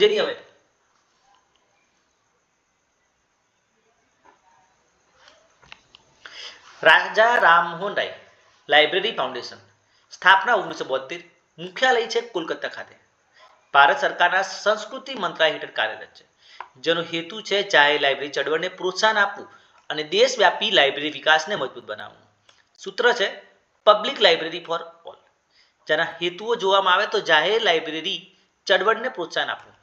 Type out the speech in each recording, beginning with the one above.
જેની હવે? Raja Rammohan Roy library foundation, સ્થાપના ઓગણીસો બોતેર મુખ્યાલય છે કોલકાતા ખાતે. ભારત સરકારના સંસ્કૃતિ મંત્રાલય હેઠળ કાર્યરત છે, જેનો હેતુ છે જાહેર લાઇબ્રેરી ચળવળને પ્રોત્સાહન આપવું અને દેશવ્યાપી લાઇબ્રેરી વિકાસને મજબૂત બનાવવું. સૂત્ર છે પબ્લિક લાઇબ્રેરી ફોર ઓલ જેના હેતુઓ જોવામાં આવે તો જાહેર લાઇબ્રેરી ચળવળને પ્રોત્સાહન આપવું.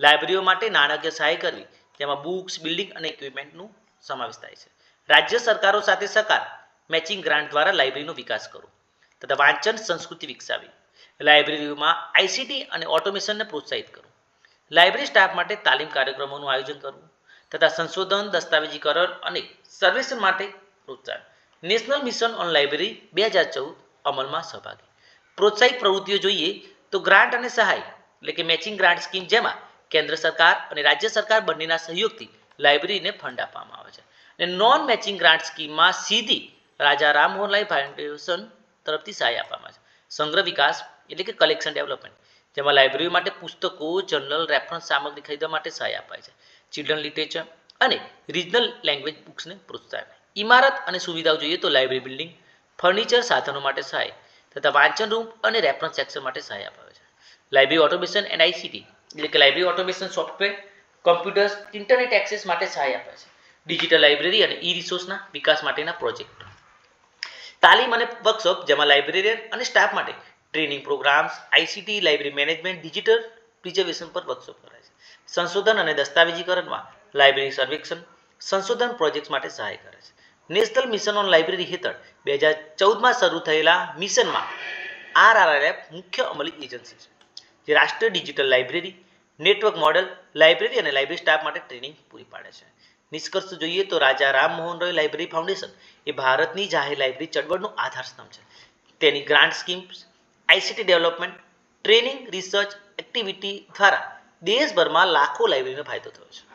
લાઇબ્રેરીઓ માટે નાણાકીય સહાય કરવી તેમાં બુક્સ, બિલ્ડિંગ અને ઇક્વિપમેન્ટનું સમાવેશ થાય છે. રાજ્ય સરકારો સાથે સરકાર મેચિંગ ગ્રાન્ટ દ્વારા લાઇબ્રેરીનો વિકાસ કરવો તથા વાંચન સંસ્કૃતિ વિકસાવી, લાઇબ્રેરીઓમાં આઈસીટી અને ઓટોમેશનને પ્રોત્સાહિત કરવું લાઇબ્રેરી સ્ટાફ માટે તાલીમ કાર્યક્રમોનું આયોજન કરવું, તથા સંશોધન, દસ્તાવેજીકરણ અને સર્વેક્ષણ માટે પ્રોત્સાહન. નેશનલ મિશન ઓન લાઇબ્રેરી બે હજાર ચૌદ અમલમાં સહભાગી. પ્રોત્સાહિત પ્રવૃત્તિઓ જોઈએ તો ગ્રાન્ટ અને સહાય, એટલે કે મેચિંગ ગ્રાન્ટ સ્કીમ જેમાં કેન્દ્ર સરકાર અને રાજ્ય સરકાર બંનેના સહયોગથી લાઇબ્રેરીને ફંડ આપવામાં આવે છે. અને નોન મેચિંગ ગ્રાન્ટ સ્કીમમાં સીધી રાજા રામમોહન રાય ફાઉન્ડેશન તરફથી સહાય આપવામાં આવે છે. સંગ્રહ વિકાસ એટલે કે કલેક્શન ડેવલપમેન્ટ જેમાં લાઇબ્રેરી માટે પુસ્તકો જનરલ રેફરન્સ સામગ્રી ખરીદવા માટે સહાય અપાય છે. ચિલ્ડ્રન લિટરેચર અને રિજનલ લેંગ્વેજ બુક્સને પ્રોત્સાહન. ઇમારત અને સુવિધાઓ જોઈએ તો લાઇબ્રેરી બિલ્ડિંગ ફર્નિચર સાધનો માટે સહાય, તથા વાંચન રૂમ અને રેફરન્સ સેક્શન માટે સહાય અપાવે છે. લાઇબ્રેરી ઓટોમેશન એન્ડ આઈસીટી એટલે કે library automation software computers internet access માટે સહાય આપે છે. ડિજિટલ લાઇબ્રેરી અને ઈ રિસોર્સના વિકાસ માટેના પ્રોજેક્ટ તાલીમ અને વર્કશોપ જેમાં લાઇબ્રેરિયન અને સ્ટાફ માટે training programmes ICT library management digital preservation પર વર્કશોપ કરાય છે. સંશોધન અને દસ્તાવેજીકરણમાં લાઇબ્રેરી સર્વેક્ષણ, સંશોધન પ્રોજેક્ટ્સ માટે સહાય કરે છે. નેશનલ મિશન ઓન લાઇબ્રેરી હેઠળ બે હજાર ચૌદમાં શરૂ થયેલા મિશનમાં આરઆરએફ મુખ્ય અમલી એજન્સી છે. રાષ્ટ્રીય digital library network model library અને લાઇબ્રેરી સ્ટાફ માટે ટ્રેનિંગ પૂરી પાડે છે. નિષ્કર્ષ જોઈએ તો રાજા રામમોહન રોય લાઇબ્રેરી ફાઉન્ડેશન એ ભારતની જાહેર લાઇબ્રેરી ચળવળનો આધારસ્તંભ છે. તેની grant schemes ICT development training research activity દ્વારા દેશભરમાં લાખો લાઇબ્રેરીનો ફાયદો થયો છે.